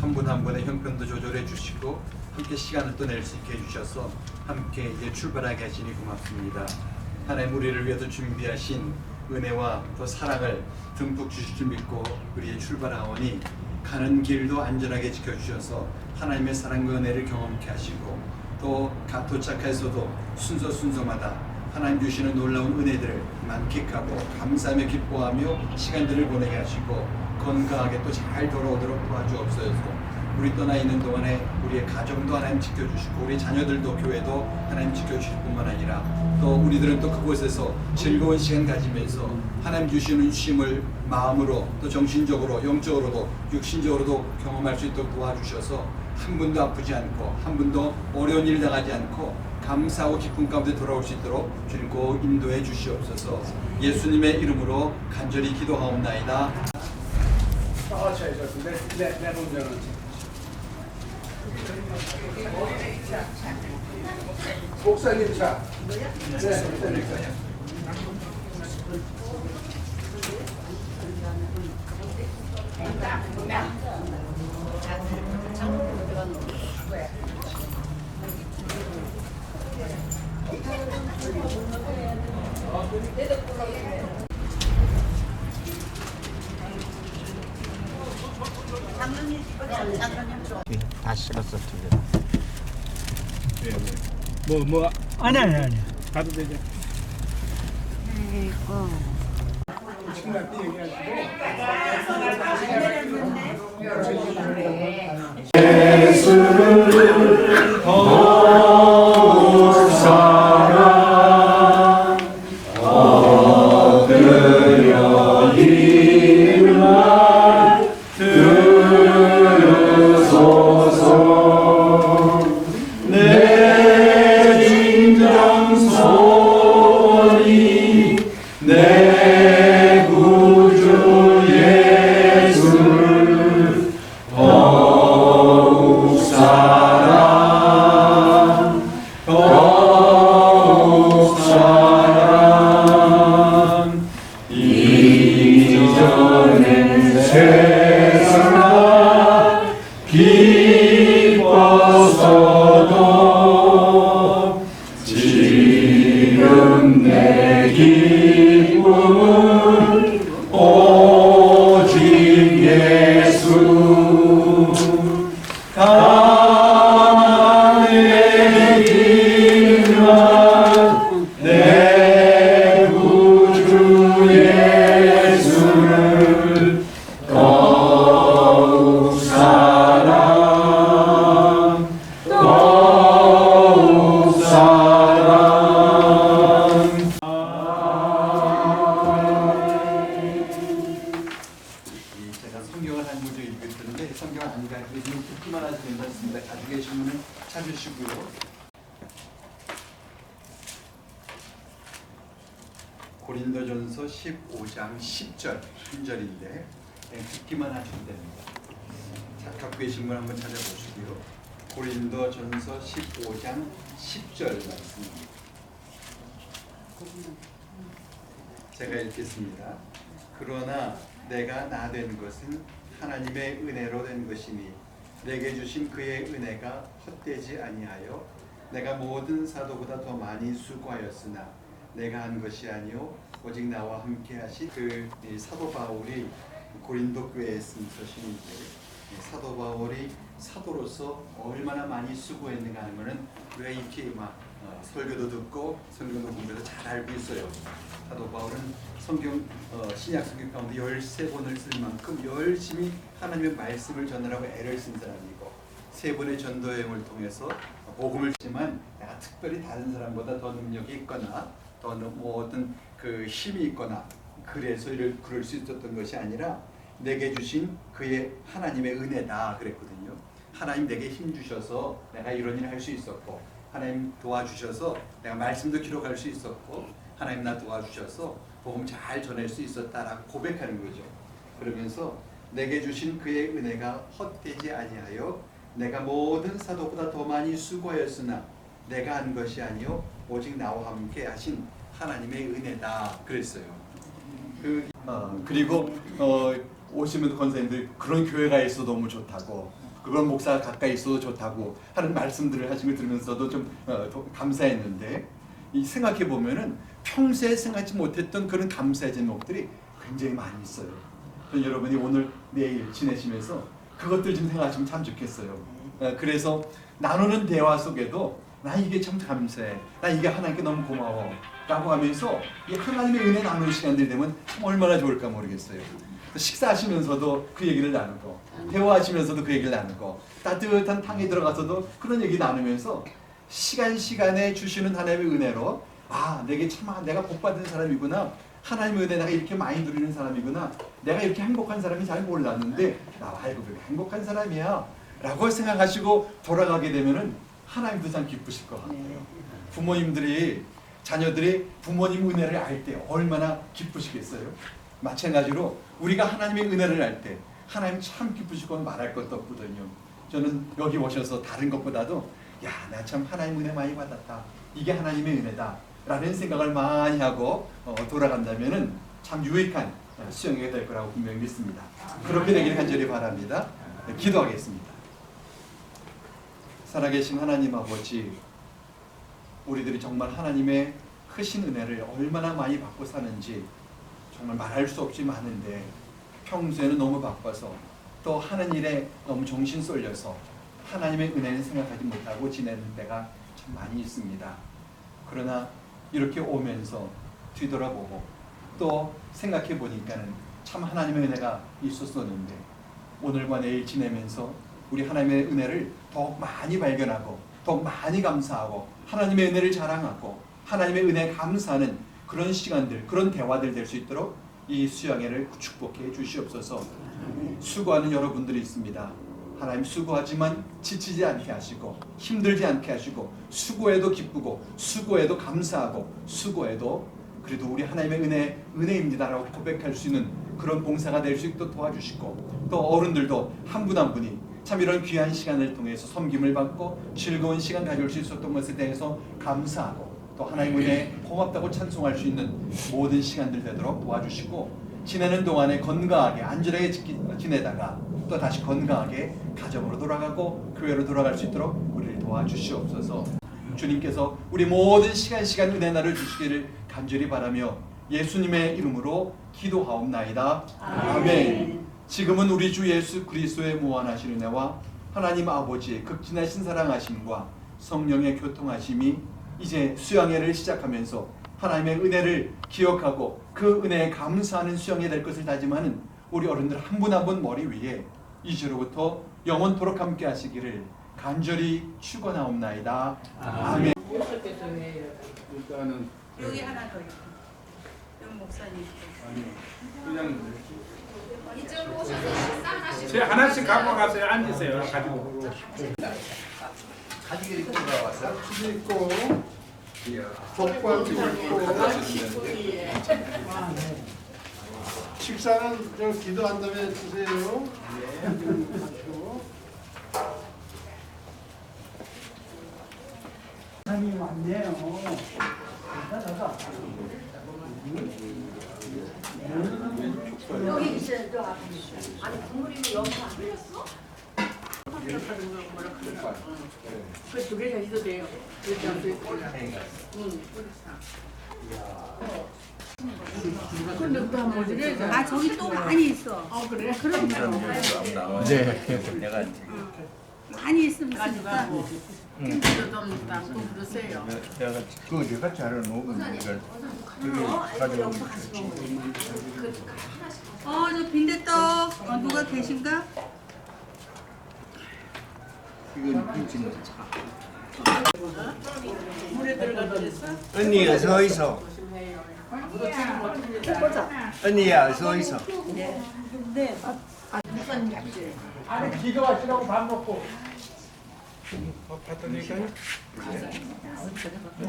한분한 분의 형편도 조절해 주시고 함께 시간을 또 낼 수 있게 해주셔서 함께 이제 출발하게 하시니 고맙습니다. 하나님 우리를 위해서 준비하신 은혜와 또 사랑을 듬뿍 주실 줄 믿고 우리의 출발하오니 가는 길도 안전하게 지켜주셔서 하나님의 사랑과 은혜를 경험케 하시고 또 가- 도착해서도 순서 순서마다 하나님 주시는 놀라운 은혜들을 만끽하고 감사하며 기뻐하며 시간들을 보내게 하시고 건강하게 또 잘 돌아오도록 도와주옵소서. 우리 떠나 있는 동안에 우리의 가정도 하나님 지켜주시고 우리 자녀들도 교회도 하나님 지켜주실 뿐만 아니라 또 우리들은 또 그곳에서 즐거운 시간 가지면서 하나님 주시는 쉼을 마음으로 또 정신적으로 영적으로도 육신적으로도 경험할 수 있도록 도와주셔서 한 분도 아프지 않고 한 분도 어려운 일 당하지 않고 감사하고 기쁨 가운데 돌아올 수 있도록 주님 꼭 인도해 주시옵소서 예수님의 이름으로 간절히 기도하옵나이다 아, 저, 저, 내, 내, 내 운전은. 목사님 차. 네, 목사님 차. 다 실었어 두 개. 뭐, 뭐, 아니 아니 아니. 가도 되죠? 그 얘기 하시고. 45장 10절 말씀입니다. 제가 읽겠습니다. 그러나 내가 나 된 것은 하나님의 은혜로 된 것이니 내게 주신 그의 은혜가 헛되지 아니하여 내가 모든 사도보다 더 많이 수고하였으나 내가 한 것이 아니요 오직 나와 함께 하신 그 사도 바울이 고린도 교회에 쓴 서신인데 사도 바울이 사도로서 얼마나 많이 수고했는가 하는 것은 우리가 이렇게 막 어, 설교도 듣고 성경도 공부해서 잘 알고 있어요. 사도 바울은 성경 어, 신약 성경 가운데 13권을 쓸 만큼 열심히 하나님의 말씀을 전하라고 애를 쓴 사람이고 세 번의 전도 여행을 통해서 복음을 지만 내가 특별히 다른 사람보다 더 능력이 있거나 더 뭐 어떤 그 힘이 있거나 그래서 이를 그럴 수 있었던 것이 아니라 내게 주신 그의 하나님의 은혜다 그랬거든요. 하나님 내게 힘 주셔서 내가 이런 일을 할 수 있었고 하나님 도와주셔서 내가 말씀도 기록할 수 있었고 하나님 나 도와주셔서 복음 잘 전할 수 있었다라고 고백하는 거죠. 그러면서 내게 주신 그의 은혜가 헛되지 아니하여 내가 모든 사도보다 더 많이 수고하였으나 내가 한 것이 아니요 오직 나와 함께 하신 하나님의 은혜다 그랬어요. 그 어, 그리고 어, 오시면 권사님들 그런 교회가 있어 너무 좋다고 그런 목사가 가까이 있어도 좋다고 하는 말씀들을 걸 들으면서도 좀 어, 더 감사했는데 이 생각해 보면은 평소에 생각지 못했던 그런 감사의 제목들이 굉장히 많이 있어요. 여러분이 오늘 내일 지내시면서 그것들 좀 생각하시면 참 좋겠어요. 어, 그래서 나누는 대화 속에도 나 이게 참 감사해. 나 이게 하나님께 너무 고마워. 라고 하면서 이 하나님의 은혜 나누는 시간들이 되면 참 얼마나 좋을까 모르겠어요. 식사하시면서도 그 얘기를 나누고 대화하시면서도 그 얘기를 나누고 따뜻한 탕에 들어가서도 그런 얘기 나누면서 시간 시간에 주시는 하나님의 은혜로 아 내게 참 내가 복 받은 사람이구나. 하나님의 은혜 내가 이렇게 많이 누리는 사람이구나. 내가 이렇게 행복한 사람이 잘 몰랐는데 나 알고 보니 행복한 사람이야. 라고 생각하시고 돌아가게 되면은 하나님도 참 기쁘실 것 같아요. 부모님들이 자녀들이 부모님 은혜를 알 때 얼마나 기쁘시겠어요 마찬가지로 우리가 하나님의 은혜를 알 때 하나님 참 기쁘시고 말할 것도 없거든요. 저는 여기 오셔서 다른 것보다도 야 나 참 하나님 은혜 많이 받았다. 이게 하나님의 은혜다. 라는 생각을 많이 하고 어, 돌아간다면은 참 유익한 어, 수영이 될 거라고 분명히 믿습니다. 그렇게 되길 간절히 바랍니다. 네, 기도하겠습니다. 살아계신 하나님 아버지 우리들이 정말 하나님의 크신 은혜를 얼마나 많이 받고 사는지 정말 말할 수 없이 많은데 평소에는 너무 바빠서 또 하는 일에 너무 정신 쏠려서 하나님의 은혜는 생각하지 못하고 지내는 때가 참 많이 있습니다. 그러나 이렇게 오면서 뒤돌아보고 또 생각해 보니까는 참 하나님의 은혜가 있었었는데 오늘과 내일 지내면서 우리 하나님의 은혜를 더욱 많이 발견하고 더욱 많이 감사하고 하나님의 은혜를 자랑하고 하나님의 은혜에 감사하는 그런 시간들 그런 대화들 될 수 있도록 이 수양회를 축복해 주시옵소서. 수고하는 여러분들이 있습니다. 하나님 수고하지만 지치지 않게 하시고 힘들지 않게 하시고 수고해도 기쁘고 수고해도 감사하고 수고해도 그래도 우리 하나님의 은혜 은혜입니다라고 고백할 수 있는 그런 봉사가 될 수 있도록 도와주시고 또 어른들도 한 분 한 분이 참 이런 귀한 시간을 통해서 섬김을 받고 즐거운 시간 가질 수 있었던 것에 대해서 감사하고 또 하나님 은혜 고맙다고 찬송할 수 있는 모든 시간들 되도록 도와주시고 지내는 동안에 건강하게 안전하게 지내다가 또 다시 건강하게 가정으로 돌아가고 교회로 돌아갈 수 있도록 우리를 도와주시옵소서. 주님께서 우리 모든 시간 시간 은혜 나를 주시기를 간절히 바라며 예수님의 이름으로 기도하옵나이다. 아멘. 지금은 우리 주 예수 그리스도의 무한하신 은혜와 하나님 아버지의 극진하신 사랑하심과 성령의 교통하심이 이제 수양회를 시작하면서 하나님의 은혜를 기억하고 그 은혜에 감사하는 수양회 될 것을 다짐하는 우리 어른들 한 분 한 분 머리 위에 이제로부터 영원토록 함께 하시기를 간절히 축원하옵나이다. 아멘. 일단은 여기 하나 더 있고 영 목사님 아니 그냥 이쪽으로 오셔서 식사하시고 제 하나씩 갖고 가세요. 앉으세요. 가지고. 가지고 입고 나왔어요? 있고 족발도 있고 식사는 저 기도한 다음에 드세요. 사람이 많네요. 대단하다. 여기 있어요. 저 앞에. 아니 국물이면 여기 안 흘렸어? 그두개 돼요. 응. 근데? 아 저기 또 많이 있어. 아 그래? 그럼 네. 내가 많이 있으면 있으니까. 김치도 좀 담고 그러세요. 내가 그 내가 잘해 놓으면 이걸 여기 가지고 어저 빈대떡 어, 누가 계신가? 이건 김치는 물에 들어가 그랬어? 언니가 서 있어. 언니야 서 있어. 아니 기도 하시라고 밥 먹고.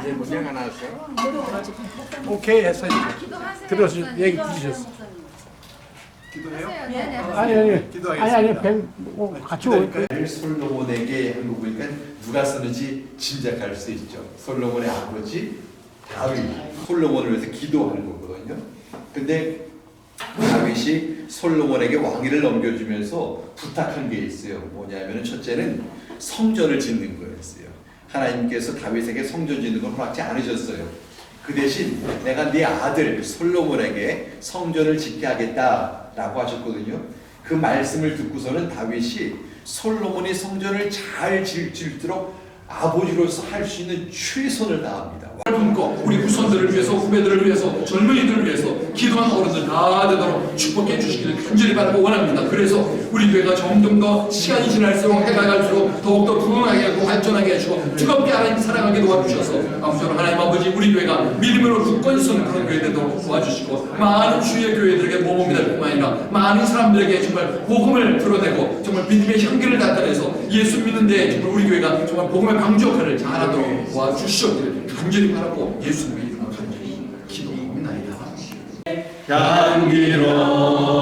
이제 문제가 나왔어. 오케이 했어요. 들어서 얘기 주셨어. 기도해요? 아니 아니 아니 아니 뱀 뭐, 같이 올 거예요. 솔로몬에게 한 거 보니까 누가 썼는지 짐작할 수 있죠. 솔로몬의 아버지 다윗. 솔로몬을 위해서 기도하는 거거든요. 근데 다윗이 솔로몬에게 왕위를 넘겨주면서 부탁한 게 있어요. 뭐냐면은 첫째는 성전을 짓는 거였어요. 하나님께서 다윗에게 성전 짓는 걸 허락지 않으셨어요. 그 대신 내가 네 아들 솔로몬에게 성전을 짓게 하겠다 라고 하셨거든요. 그 말씀을 듣고서는 다윗이 솔로몬이 성전을 잘 질, 짓도록 아버지로서 할 수 있는 최선을 다합니다. 품고 우리 후손들을 위해서 후배들을 위해서 젊은이들을 위해서 기도한 어른들 다 되도록 축복해 주시기를 간절히 바라고 원합니다. 그래서 우리 교회가 점점 더 시간이 지날수록 해가 갈수록 더욱더 부흥하게 하고 발전하게 해주고 뜨겁게 하나님 사랑하게 도와주셔서 아무쪼록 하나님 아버지 우리 교회가 믿음으로 굳건히 서는 그런 교회 되도록 도와주시고 많은 주의 교회들에게 모범이 될 뿐만 아니라 많은 사람들에게 정말 복음을 드러내고 정말 믿음의 향기를 나타내서 예수 믿는 데 정말 우리 교회가 정말 복음의 방주 역할을 잘하도록 도와주시옵기를 간절히 바라고 예수님의 이름으로 간절히 기도합니다. 향기로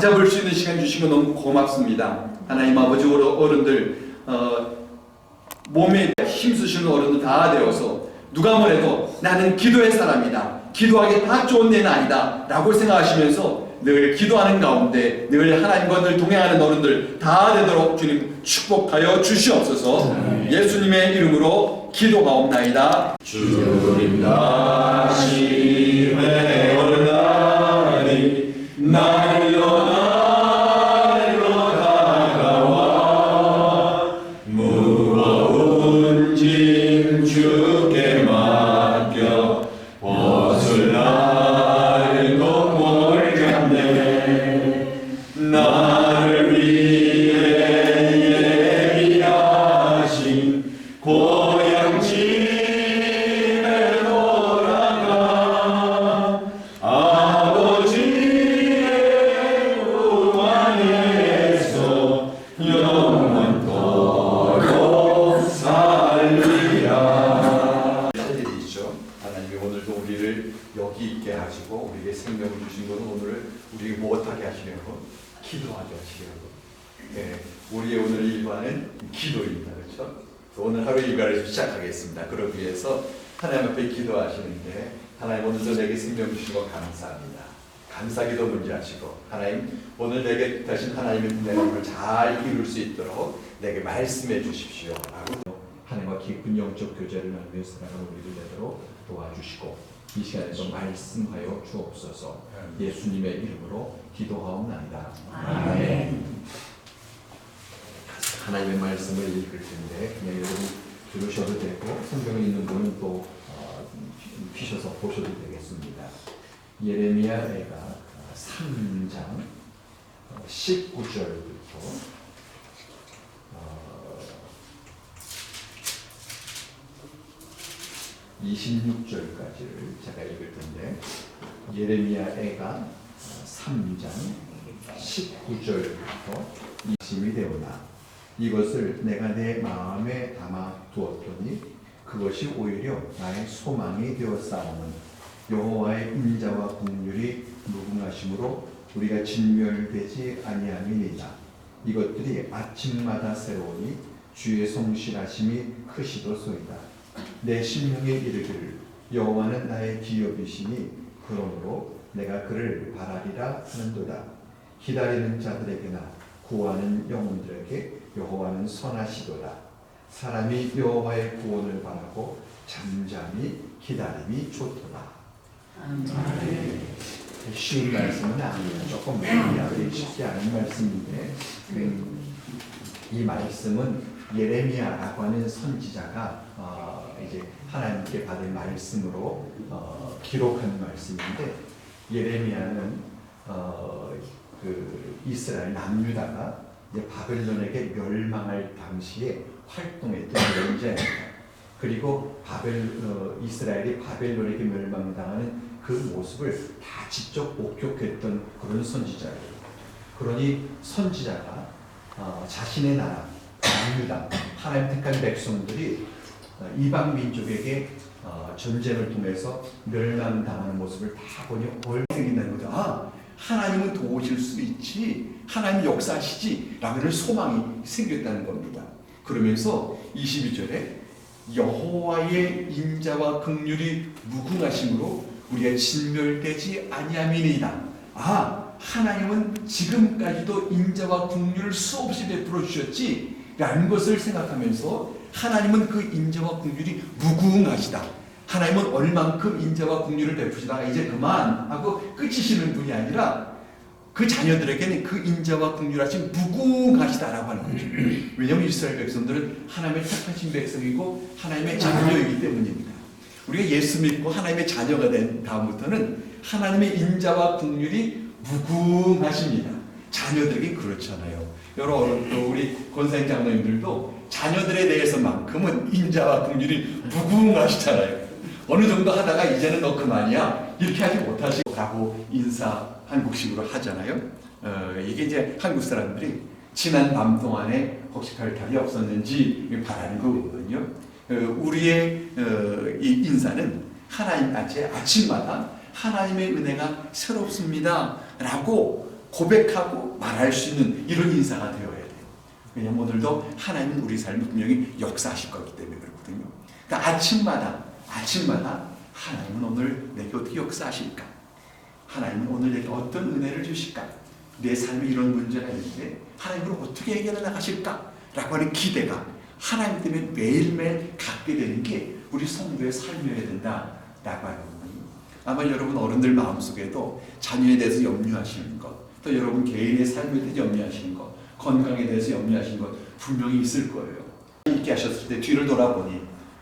잡을 수 있는 시간 주신 거 너무 고맙습니다 하나님 아버지 어른- 어른들 어, 몸에 힘쓰시는 어른들 다 되어서 누가 뭐래도 나는 기도의 사람이다. 기도하기 다 좋은 내 나이다. 라고 생각하시면서 늘 기도하는 가운데 늘 하나님과 늘 동행하는 어른들 다 되도록 주님 축복하여 주시옵소서 예수님의 이름으로 기도하옵나이다. 주님 다시 하시고 생명을 주신 것은 오늘 우리에게 무엇하게 하시려고 기도하게 하시려고 네, 우리의 오늘 일과는 기도입니다. 그렇죠? 오늘 하루 일과를 시작하겠습니다. 그러기 위해서 하나님 앞에 기도하시는데 하나님 오늘도 내게 생명 주신 거 감사합니다. 감사기도 문제 하시고 하나님 오늘 내게 대신 하나님의 내가 잘 이룰 수 있도록 내게 말씀해 주십시오. 라고 하나님과 깊은 영적 교제를 나누며 살아가는 우리들 되도록 도와주시고 이 시간에도 말씀하여 주옵소서 예수님의 이름으로 기도하옵나이다. 아멘. 하나님의 말씀을 읽을 텐데 그냥 여러분 들으셔도 되고 성경에 있는 분은 또 어, 피셔서 보셔도 되겠습니다. 예레미야애가 3장 19절부터 26절까지를 제가 읽을 텐데 예레미야 애가 3장 19절부터 20이 되오나 이것을 내가 내 마음에 담아 두었더니 그것이 오히려 나의 소망이 되었사오는 여호와의 인자와 국률이 무궁하심으로 우리가 진멸되지 아니함이니이다. 이것들이 아침마다 새로우니 주의 성실하심이 크시도소이다. 내 심령에 이르기를 여호와는 나의 기업이시니 그러므로 내가 그를 바라리라 하는도다. 기다리는 자들에게나 구하는 영혼들에게 여호와는 선하시도다. 사람이 여호와의 구원을 바라고 잠잠히 기다림이 좋도다. 쉬운 말씀은 아니에요. 조금 이해하기 쉽지 않은 말씀인데 그, 이 말씀은 예레미야라고 하는 선지자가 어, 이제 하나님께 받은 말씀으로 어, 기록한 말씀인데 예레미야는 어, 그 이스라엘 남유다가 이제 바벨론에게 멸망할 당시에 활동했던 연자입니다. 그리고 바벨 어, 이스라엘이 바벨론에게 멸망당하는 그 모습을 다 직접 목격했던 그런 선지자예요. 그러니 선지자가 어, 자신의 나라 남유다 하나님 택한 백성들이 어, 이방 민족에게 어, 전쟁을 통해서 멸망당하는 모습을 다 보니 얼 생긴다는 거죠. 아 하나님은 도우실 수 있지 하나님 역사하시지 라는 소망이 생겼다는 겁니다. 그러면서 22절에 여호와의 인자와 긍휼이 무궁하심으로 우리가 진멸되지 아니함이니이다. 아 하나님은 지금까지도 인자와 긍휼을 수없이 베풀어 주셨지 라는 것을 생각하면서 하나님은 그 인자와 긍휼이 무궁하시다. 하나님은 얼만큼 인자와 긍휼을 베푸시다가 이제 그만 하고 끝이시는 분이 아니라 그 자녀들에게는 그 인자와 긍휼하심 무궁하시다라고 하는 거죠. 왜냐하면 이스라엘 백성들은 하나님의 택하신 백성이고 하나님의 자녀이기 때문입니다. 우리가 예수 믿고 하나님의 자녀가 된 다음부터는 하나님의 인자와 긍휼이 무궁하십니다. 자녀들에게 그렇잖아요. 여러분 또 우리 권사님 장로님들도 자녀들에 대해서만큼은 인자와 긍휼이 무궁하시잖아요. 어느 정도 하다가 이제는 너 그만이야 이렇게 하지 못하시고 인사 한국식으로 하잖아요. 어, 이게 이제 한국 사람들이 지난 밤 동안에 혹시 별 탈이 없었는지 바라는 거거든요. 어, 우리의 어, 이 인사는 하나님 아치 아침마다 하나님의 은혜가 새롭습니다. 라고 고백하고 말할 수 있는 이런 인사가 되어야. 왜냐면 오늘도 하나님은 우리 삶을 분명히 역사하실 거기 때문에 그렇거든요. 그러니까 아침마다, 아침마다 하나님은 오늘 내게 어떻게 역사하실까? 하나님은 오늘 내게 어떤 은혜를 주실까? 내 삶에 이런 문제가 있는데 하나님은 어떻게 해결해 나가실까? 라고 하는 기대가 하나님 때문에 매일매일 갖게 되는 게 우리 성도의 삶이어야 된다. 라고 하는 거예요. 아마 여러분 어른들 마음속에도 자녀에 대해서 염려하시는 것, 또 여러분 개인의 삶에 대해서 염려하시는 것, 건강에 대해서 염려하시는 것 분명히 있을 거예요. 있게 하셨을 때 뒤를 돌아보니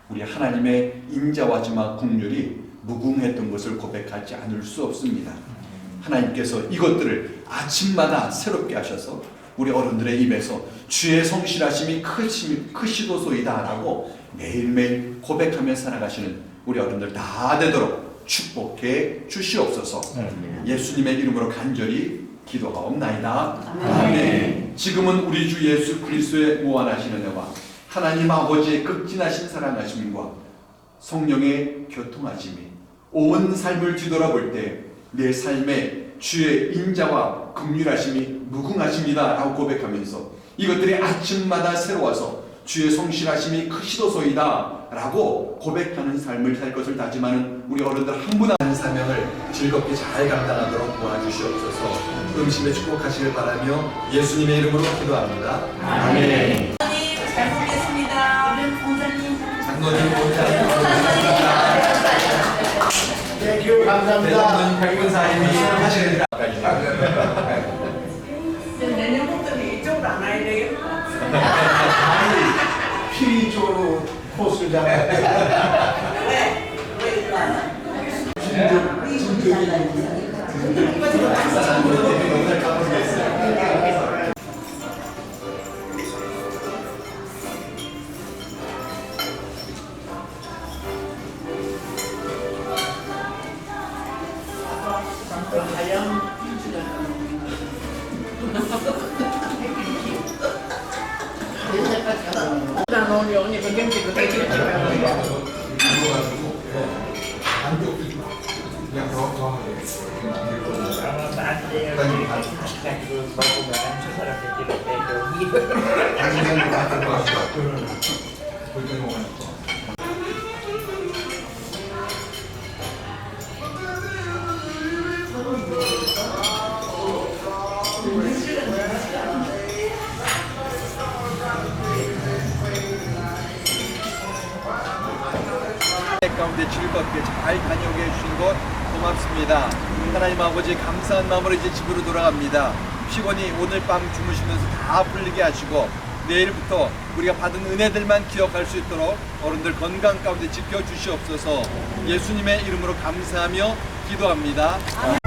우리 하나님의 인자와 지마 국률이 무궁했던 것을 고백하지 않을 수 없습니다. 하나님께서 이것들을 아침마다 새롭게 하셔서 우리 어른들의 입에서 주의 성실하심이 크심이 크시도소이다 라고 매일매일 고백하며 살아가시는 우리 어른들 다 되도록 축복해 주시옵소서. 예수님의 이름으로 간절히 기도하옵나이다. 아멘. 지금은 우리 주 예수 그리스도의 무한하신 은혜와 하나님 아버지의 극진하신 사랑하심과 성령의 교통하심이 온 삶을 뒤돌아볼 때 내 삶에 주의 인자와 긍휼하심이 무궁하십니다라고 고백하면서 이것들이 아침마다 새로워서 주의 성실하심이 크시도소이다 라고 고백하는 삶을 살 것을 다짐하는 우리 어른들 한 분 한 사명을 즐겁게 잘 감당하도록 도와주시옵소서. 음식에 축복하시길 바라며 예수님의 이름으로 기도합니다. 아멘. 잘 먹겠습니다. 장로님 감사합니다. 땡큐 감사합니다. 백문사님이 하시는 일까지. 내년부터는 이쪽으로 안 와야 되겠 다. 피리 쪽으로 코스를 잡아. 잘 다녀오게 해주신 것 고맙습니다. 하나님 아버지 감사한 마음으로 이제 집으로 돌아갑니다. 피곤이 오늘 밤 주무시면서 다 풀리게 하시고 내일부터 우리가 받은 은혜들만 기억할 수 있도록 어른들 건강 가운데 지켜주시옵소서 예수님의 이름으로 감사하며 기도합니다.